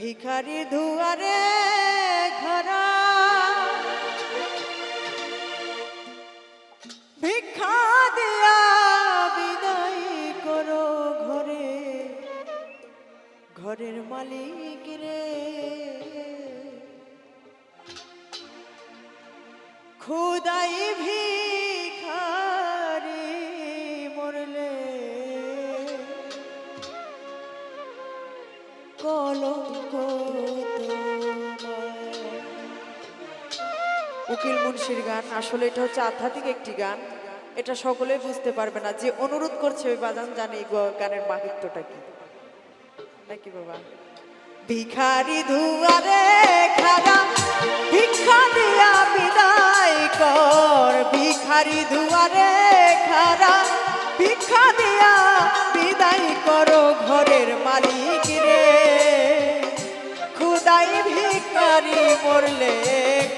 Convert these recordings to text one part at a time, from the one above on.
ভিখারি ধুয়ারে ঘরা। ভিক্ষা দিয়া বিদায় করো ঘরে। ঘরের মালিক রে। খুদাই ভিখারি কলঙ্ক উকিল মুন্সির গান। আসলে এটা হচ্ছে আধ্যাত্মিক একটি গান। এটা সকলে বুঝতে পারবে না যে অনুরোধ করছে ওই বাজান জানে এই গানের মাহিত্যটা কি। নাকি বাবা? ভিখারি দুয়ারে খারা ভিক্ষা দিয়া বিদায় কর। ভিখারি দুয়ারে খারা ভিক্ষা দিয়া বিদায় করো ঘরের মালিক। ভিখারি মরলে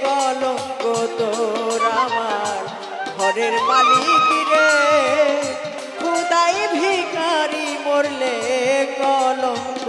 কলঙ্ক তোর আমার। ঘরের মালিক রে খুদাই ভিকারি মরলে কলঙ্ক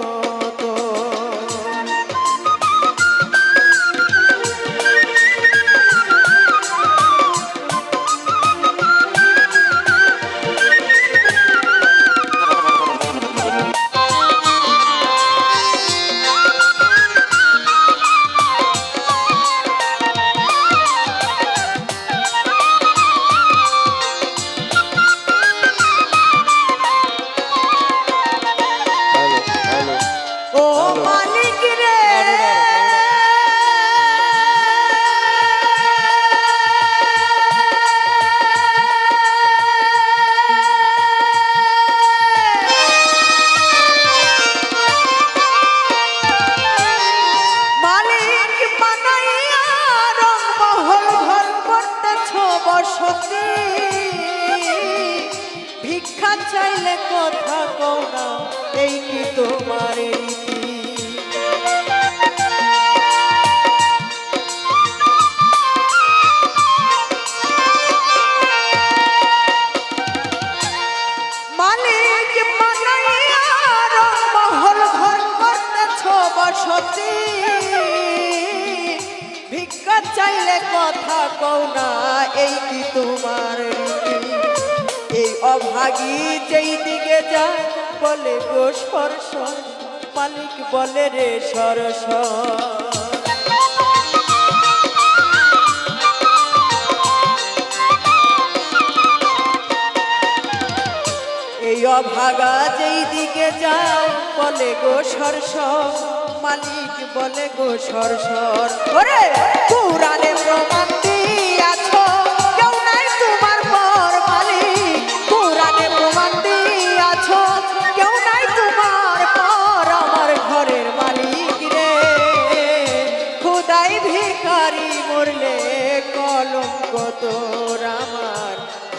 ভিক্ষা চাইলে কথা কও না এই কি তোমার রীতি? কথা কও না, এই কি তোমার এই অভাগী যেই দিকে যায়, বলে গো সর সর মালিক বলে রে সর সর এই অভাগা যেই দিকে যায় বলে গো সর সর মালিক বলে গো সর সর ওরে পুরাণে প্রমাণ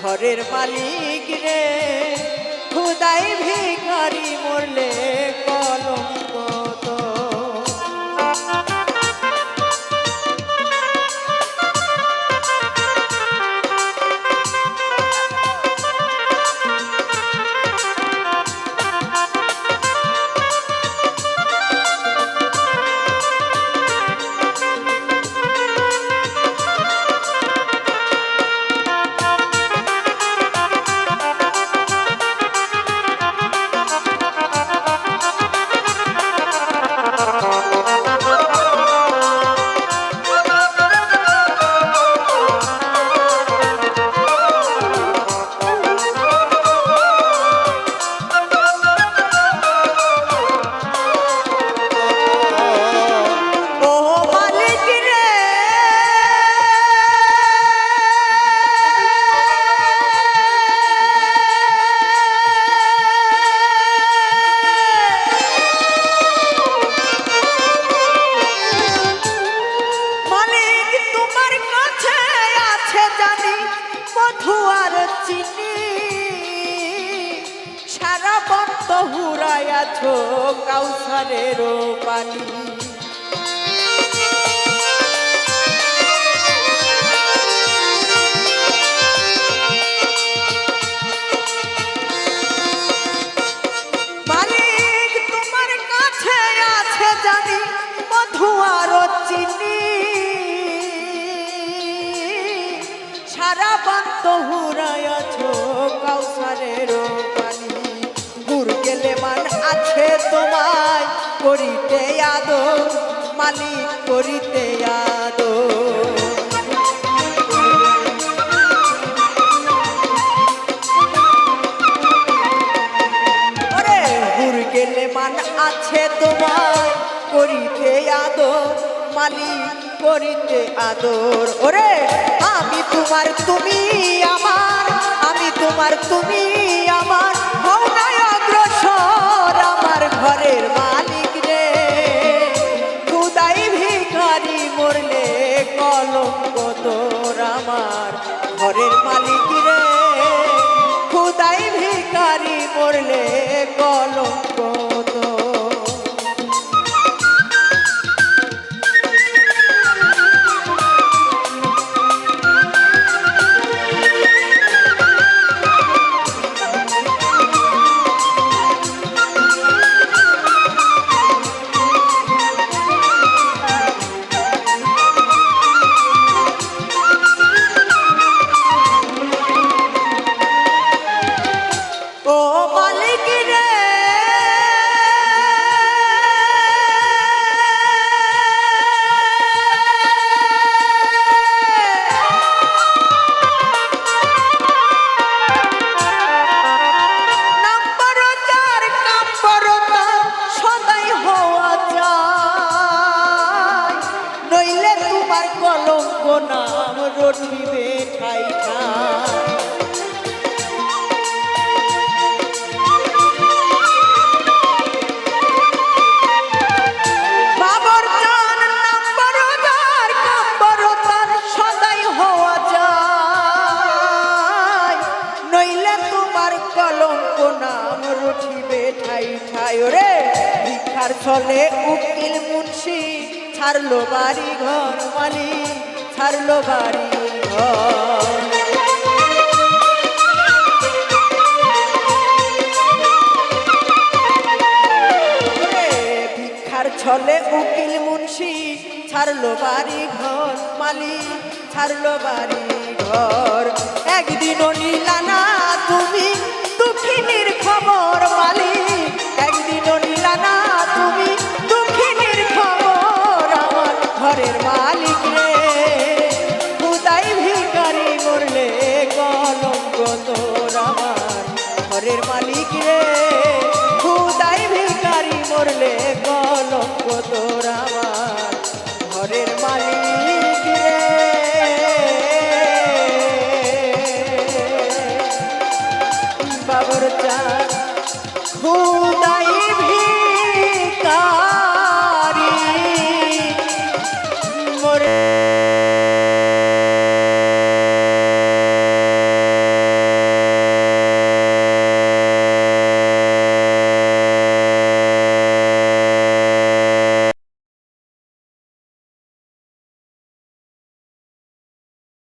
ঘরের মালিক রে খুদাই ভিখারি চিনি সারা বন্ত হুরাইয়াছো কাউসারেরও পানি। সারা বান্ত হুরায়াছ কাউসারের পানি হুর গেলে মান আছে তোমায়, করিতে আদো মালিক করিতে আদো গেলে মান আছে তোমার করিতে আদর, মালিক করিতে আদর। ওরে আমি তোমার, তুমি আমার, আমি তোমার, তুমি আমার। না অগ্রসর আমার ঘরের মালিক রে। খুদাই ভিখারি মরলে কলঙ্ক তোর আমার ঘরের মালিক রে। খুদাই ভিখারি মরলে কলঙ্ক তোমার কলঙ্ক নাম রটিবে ঠাই ঠাই উকিল মুন্সি, ছাড়লো বাড়ি ঘর মালিক ছাড়লো বাড়ি ঘর। ছলে উকিল মুন্সি, ছাড়লো বাড়ি ঘর মালিক ছাড়লো বাড়ি ঘর। একদিনও নিলা না, তুমি দুঃখিনীর খবর মালিক ঘরের মালিক রে। খুদাই ভিকারি মরলে কলঙ্ক তোর আমার। ঘরের মালিক রে। খুদাই ভিকারি মরলে কলঙ্ক তোর আমার। ঘরের মালিক রে। চা